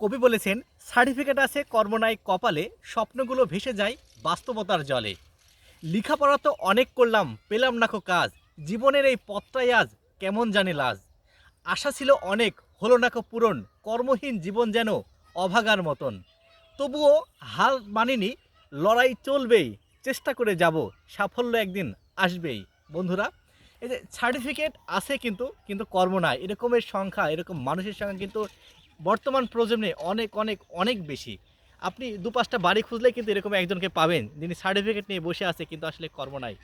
কবি বলেছেন, সার্টিফিকেট আছে কর্ম নাই কপালে, স্বপ্নগুলো ভেসে যায় বাস্তবতার জলে। লেখাপড়া তো অনেক করলাম, পেলাম না কো কাজ। জীবনের এই পথটাই আজ কেমন জানে লাজ। আশা ছিল অনেক, হলো না কো পূরণ। কর্মহীন জীবন যেন অভাগার মতন। তবুও হাল মানিনি, লড়াই চলবেই, চেষ্টা করে যাব, সাফল্য একদিন আসবেই। বন্ধুরা, এই যে সার্টিফিকেট আছে কিন্তু কিন্তু কর্ম নাই। এরকমের সংখ্যা, এরকম মানুষের সংখ্যা কিন্তু বর্তমান প্রজন্মে অনেক অনেক অনেক বেশি। আপনি দু পাঁচটা বাড়ি খুঁজলে কিন্তু এরকম একজনকে পাবেন, যিনি সার্টিফিকেট নিয়ে বসে আছে কিন্তু আসলে কর্ম নাই।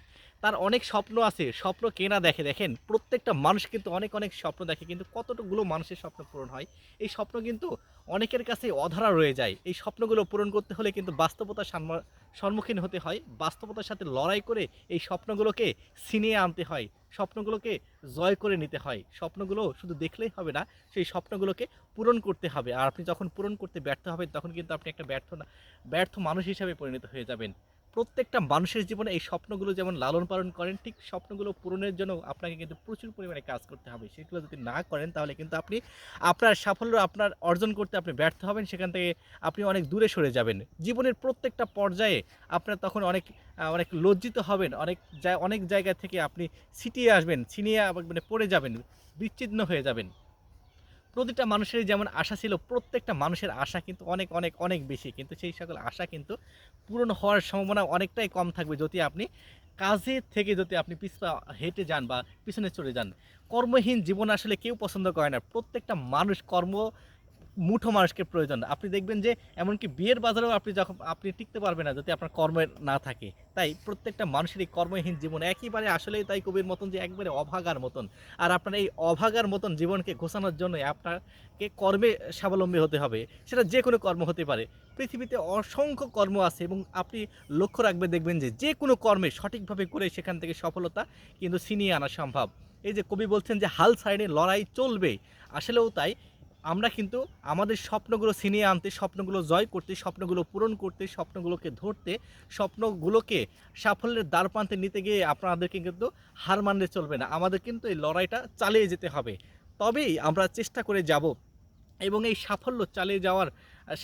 তার অনেক স্বপ্ন আছে, স্বপ্ন কেনা দেখে, দেখেন? প্রত্যেকটা মানুষ কিন্তু অনেক অনেক স্বপ্ন দেখে, কিন্তু কতটুকুগুলো মানুষের স্বপ্ন পূরণ হয়? এই স্বপ্ন কিন্তু অনেকের কাছে অধারা রয়ে যায়। এই স্বপ্নগুলো পূরণ করতে হলে কিন্তু বাস্তবতার সম্মুখীন হতে হয়। বাস্তবতার সাথে লড়াই করে এই স্বপ্নগুলোকে ছিনিয়ে আনতে হয়। স্বপ্নগুলোকে জয় করে নিতে হয়। স্বপ্নগুলো শুধু দেখলেই হবে না, সেই স্বপ্নগুলোকে পূরণ করতে হবে। আর আপনি যখন পূরণ করতে ব্যর্থ হবেন, তখন কিন্তু আপনি একটা ব্যর্থ না, ব্যর্থ মানুষ হিসাবে পরিণত হয়ে যাবেন। প্রত্যেকটা মানুষের জীবনে এই স্বপ্নগুলো যেমন লালন পালন করেন, ঠিক স্বপ্নগুলো পূরণের জন্য আপনাকে কিন্তু প্রচুর পরিমাণে কাজ করতে হবে। সেগুলো যদি না করেন, তাহলে কিন্তু আপনি আপনার সাফল্য আপনার অর্জন করতে আপনি ব্যর্থ হবেন, সেখান থেকে আপনি অনেক দূরে সরে যাবেন। জীবনের প্রত্যেকটা পর্যায়ে আপনার তখন অনেক অনেক লজ্জিত হবেন, অনেক অনেক জায়গা থেকে আপনি ছিটিয়ে আসবেন, ছিনিয়ে মানে পড়ে যাবেন, বিচ্ছিন্ন হয়ে যাবেন। প্রতিটা মানুষেরই যেমন আশা ছিল, প্রত্যেকটা মানুষের আশা কিন্তু অনেক অনেক অনেক বেশি। কিন্তু সেই সকল আশা কিন্তু পূরণ হওয়ার সম্ভাবনা অনেকটাই কম থাকবে যদি আপনি কাজে থেকে যদি আপনি পিছপা হেঁটে যান বা পিছনে চলে যান। কর্মহীন জীবন আসলে কেউ পছন্দ করে না। প্রত্যেকটা মানুষ কর্ম মুঠো মানুষকে প্রয়োজন। আপনি দেখবেন যে, এমনকি বিয়ের বাজারেও আপনি যখন, আপনি টিকতে পারবেন না যদি আপনার কর্মের না থাকে। তাই প্রত্যেকটা মানুষেরই কর্মহীন জীবন একেবারে আসলেই তাই কবির মতন যে, একবারে অভাগার মতন। আর আপনার এই অভাগার মতন জীবনকে ঘোষানোর জন্য আপনাকে কর্মে স্বাবলম্বী হতে হবে। সেটা যে কোনো কর্ম হতে পারে। পৃথিবীতে অসংখ্য কর্ম আছে এবং আপনি লক্ষ্য রাখবে, দেখবেন যে যে কোনো কর্মে সঠিকভাবে করে সেখান থেকে সফলতা কিন্তু ছিনিয়ে আনা সম্ভব। এই যে, কবি বলছেন যে, হাল সাইডে লড়াই চলবে। আসলেও তাই আমরা কিন্তু আমাদের স্বপ্নগুলো ছিনিয়ে আনতে, স্বপ্নগুলো জয় করতে, স্বপ্নগুলো পূরণ করতে, স্বপ্নগুলোকে ধরতে, স্বপ্নগুলোকে সাফল্যের দ্বার প্রান্তে নিতে গিয়ে আপনাদেরকে কিন্তু হার মানলে চলবে না। আমাদের কিন্তু এই লড়াইটা চালিয়ে যেতে হবে। তবেই আমরা চেষ্টা করে যাব এবং এই সাফল্য চালিয়ে যাওয়ার,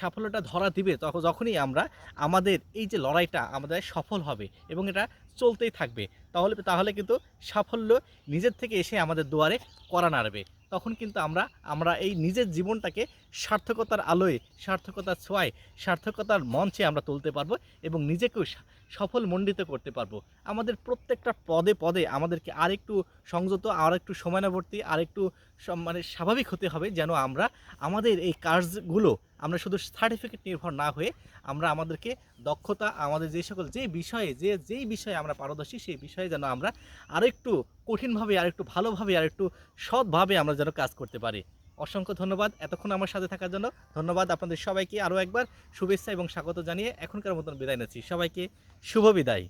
সাফল্যটা ধরা দিবে তখন যখনই আমরা আমাদের এই যে লড়াইটা আমাদের সফল হবে এবং এটা চলতেই থাকবে। তাহলে তাহলে কিন্তু সাফল্য নিজের থেকে এসে আমাদের দুয়ারে করা নাড়বে। তখন কিন্তু আমরা আমরা এই নিজের জীবনটাকে সার্থকতার আলোয়, সার্থকতার ছোঁয়ায়, সার্থকতার মঞ্চে আমরা তুলতে পারব এবং নিজেকেও সফল মণ্ডিত করতে পারব। আমাদের প্রত্যেকটা পদে পদে আমাদেরকে আরেকটু সংযত আর একটু সময়ানুবর্তী আর একটু সম- মানে স্বাভাবিক হতে হবে যেন আমরা, আমাদের এই কাজগুলো, আমরা শুধু সার্টিফিকেট নির্ভর না হয়ে আমরা আমাদেরকে দক্ষতা, আমাদের যে সকল, যে বিষয়ে, যে, যেই বিষয়ে আমরা পারদর্শী, সেই বিষয়ে যেন আমরা আরেকটু কঠিনভাবে, আরেকটু ভালোভাবে, আরেকটু সৎভাবে আমরা যেন কাজ করতে পারি। অসংখ্য ধন্যবাদ এতক্ষণ আমার সাথে থাকার জন্য। ধন্যবাদ আপনাদের সবাইকে আরও একবার শুভেচ্ছা এবং স্বাগত জানিয়ে এখনকার মতন বিদায় নিচ্ছি। সবাইকে শুভ বিদায়।